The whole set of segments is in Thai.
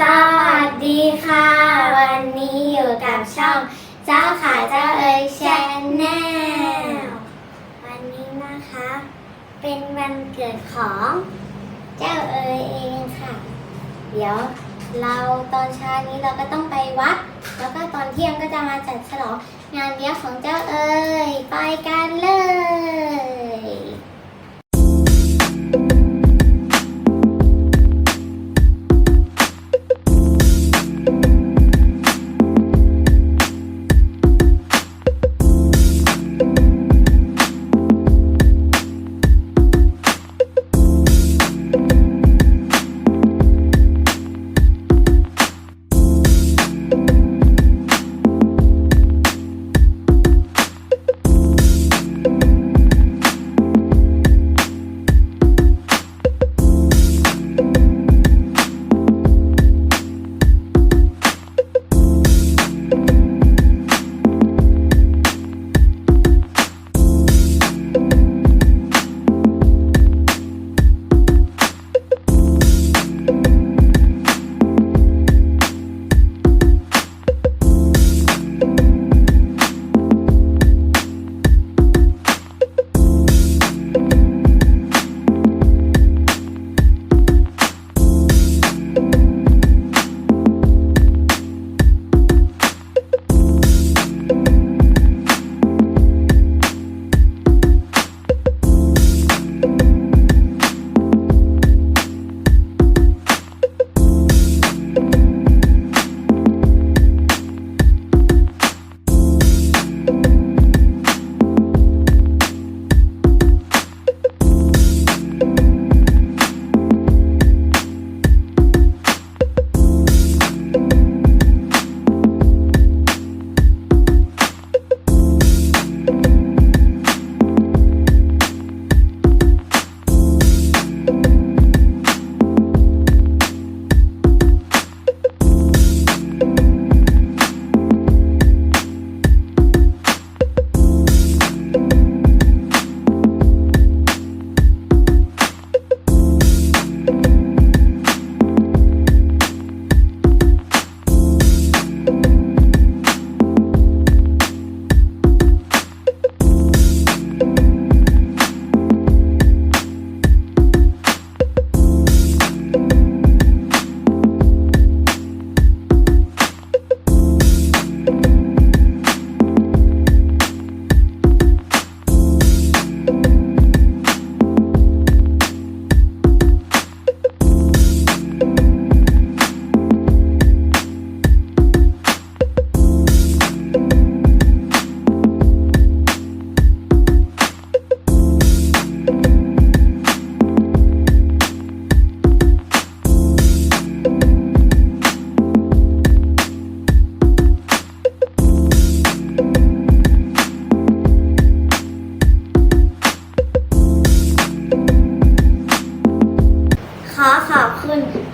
สวัสดีค่ะ วันนี้อยู่กับช่องเจ้าขาเจ้าเอ๋ยชแนลวันนี้นะคะ เป็นวันเกิดของเจ้าเอ๋ยเองค่ะ เดี๋ยวเราตอนเช้านี้เราก็ต้องไปวัด แล้วก็ตอนเที่ยงก็จะมาจัดฉลองงานเลี้ยงของเจ้าเอ๋ยไปกันเลย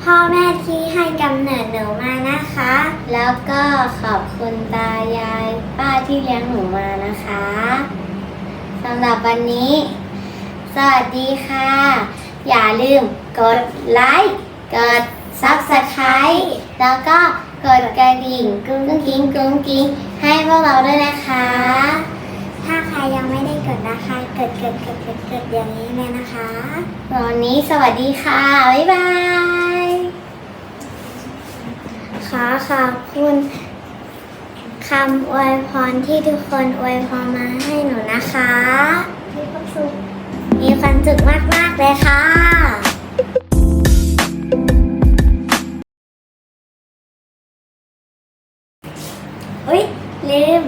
พ่อแม่ที่ให้กำเนิดหนูมานะคะ แล้วก็ขอบคุณตายายป้าที่เลี้ยงหนูมานะคะสำหรับวันนี้ สวัสดีค่ะ อย่าลืมกดไลค์กด Subscribe แล้วก็กดกระดิ่งกุ้งกิ้งกุ้งกิ้งให้พวกเราด้วยนะคะ ถ้าใครยังไม่ได้กดนะคะกดกดกดกดกดอย่างนี้เลยนะคะวันนี้สวัสดีค่ะ บ๊ายบาย ขอขอบคุณคำอวยพรที่ทุกคนอวยพรมาให้หนูนะคะ มีความสุข มีความสุขมาก ๆ เลยค่ะอุ๊ยลืม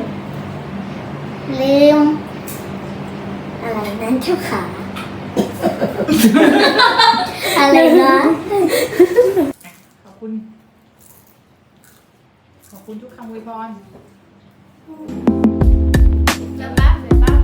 ลืม อะไรนั้นเจ้าขา อะไรนะขอบคุณ ขอบคุณทุกคำอวยพรจะแป๊บเลยป้า